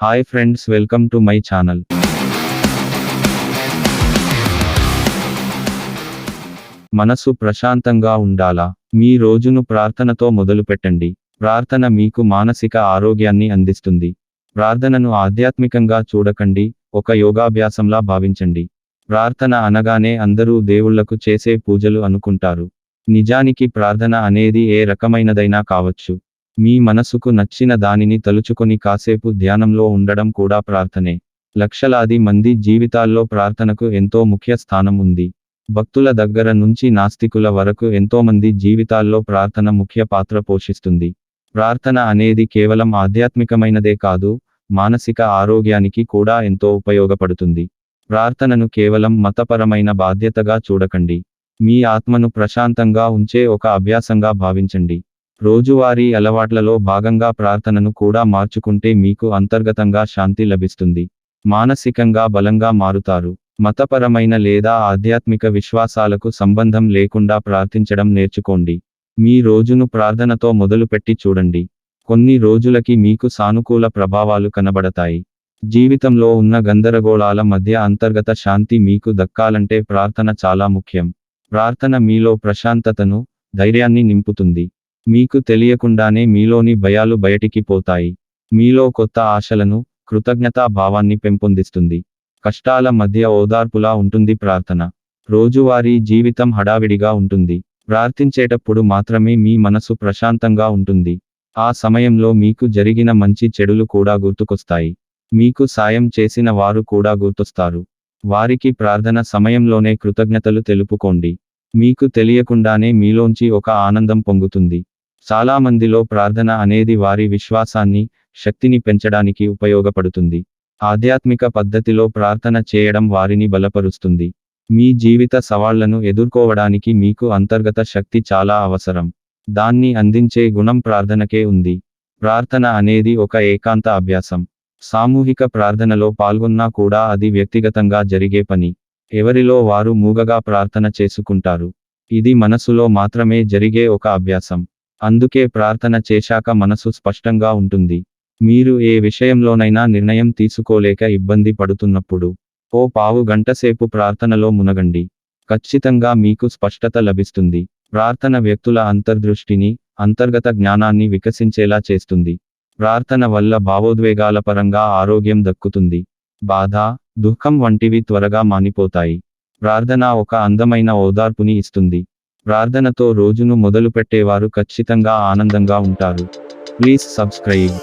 Hi friends welcome to my channel మనసు ప్రశాంతంగా ఉండాలా? మీ రోజును ప్రార్థనతో మొదలుపెట్టండి ప్రార్థన మీకు మానసిక ఆరోగ్యాన్ని అందిస్తుంది. ప్రార్థనను ఆధ్యాత్మికంగా చూడకండి. ఒక యోగాభ్యాసంలా భావించండి. ప్రార్థన అనగానే అందరూ దేవుళ్ళకు చేసే పూజలు అనుకుంటారు. నిజానికి ప్రార్థన అనేది ఏ రకమైనదైనా కావచ్చు. మీ మనసుకు నచ్చిన దానిని తలుచుకొని కాసేపు ధ్యానంలో ఉండడం కూడా ప్రార్థనే. లక్షలాది మంది జీవితాల్లో ప్రార్థనకు ఎంతో ముఖ్య స్థానం ఉంది. భక్తుల దగ్గర నుంచి నాస్తికుల వరకు ఎంతోమంది జీవితాల్లో ప్రార్థన ముఖ్య పాత్ర పోషిస్తుంది. ప్రార్థన అనేది కేవలం ఆధ్యాత్మికమైనదే కాదు మానసిక ఆరోగ్యానికి కూడా ఎంతో ఉపయోగపడుతుంది. ప్రార్థనను కేవలం మతపరమైన బాధ్యతగా చూడకండి. మీ ఆత్మను ప్రశాంతంగా ఉంచే ఒక అభ్యాసంగా భావించండి. రోజువారీ అలవాట్లలో భాగంగా ప్రార్థనను కూడా మార్చుకుంటే మీకు అంతర్గతంగా శాంతి లభిస్తుంది. మానసికంగా బలంగా మారుతారు. మతపరమైన లేదా ఆధ్యాత్మిక విశ్వాసాలకు సంబంధం లేకుండా ప్రార్థించడం నేర్చుకోండి. మీ రోజును ప్రార్థనతో మొదలుపెట్టి చూడండి. కొన్ని రోజులకి మీకు సానుకూల ప్రభావాలు కనబడతాయి. జీవితంలో ఉన్న గందరగోళాల మధ్య అంతర్గత శాంతి మీకు దక్కాలంటే ప్రార్థన చాలా ముఖ్యం. ప్రార్థన మీలో ప్రశాంతతను ధైర్యాన్ని నింపుతుంది. మీకు తెలియకుండానే మీలోని భయాలు బయటికి పోతాయి. మీలో కొత్త ఆశలను కృతజ్ఞతా భావాన్ని పెంపొందిస్తుంది. కష్టాల మధ్య ఓదార్పులా ఉంటుంది ప్రార్థన. రోజువారీ జీవితం హడావిడిగా ఉంటుంది. ప్రార్థించేటప్పుడు మాత్రమే మీ మనసు ప్రశాంతంగా ఉంటుంది. ఆ సమయంలో మీకు జరిగిన మంచి చెడులు కూడా గుర్తుకొస్తాయి. మీకు సాయం చేసిన వారు కూడా గుర్తొస్తారు. వారికి ప్రార్థన సమయంలోనే కృతజ్ఞతలు తెలుపుకోండి. మీకు తెలియకుండానే మీలోంచి ఒక ఆనందం పొంగుతుంది. చాలామందిలో ప్రార్థన అనేది వారి విశ్వాసాన్ని శక్తిని పెంచడానికి ఉపయోగపడుతుంది. ఆధ్యాత్మిక పద్ధతిలో ప్రార్థన చేయడం వారిని బలపరుస్తుంది. మీ జీవిత సవాళ్ళను ఎదుర్కోవడానికి మీకు అంతర్గత శక్తి చాలా అవసరం. దాన్ని అందించే గుణం ప్రార్థనకే ఉంది. ప్రార్థన అనేది ఒక ఏకాంత అభ్యాసం. సామూహిక ప్రార్థనలో పాల్గొన్నా కూడా అది వ్యక్తిగతంగా జరిగే పని. ఎవరిలో వారు మూగగా ప్రార్థన చేసుకుంటారు. ఇది మనసులో మాత్రమే జరిగే ఒక అభ్యాసం. అందుకే ప్రార్థన చేశాక మనసు స్పష్టంగా ఉంటుంది. మీరు ఏ విషయంలోనైనా నిర్ణయం తీసుకోలేక ఇబ్బంది పడుతున్నప్పుడు ఓ పావు గంటసేపు ప్రార్థనలో మునగండి. ఖచ్చితంగా మీకు స్పష్టత లభిస్తుంది. ప్రార్థన వ్యక్తుల అంతర్దృష్టిని అంతర్గత జ్ఞానాన్ని వికసించేలా చేస్తుంది. ప్రార్థన వల్ల భావోద్వేగాల పరంగా ఆరోగ్యం దక్కుతుంది. బాధ దుఃఖం వంటివి త్వరగా మానిపోతాయి. ప్రార్థన ఒక అందమైన ఓదార్పుని ఇస్తుంది. ప్రార్థనతో రోజును మొదలుపెట్టేవారు ఖచ్చితంగా ఆనందంగా ఉంటారు. Please subscribe.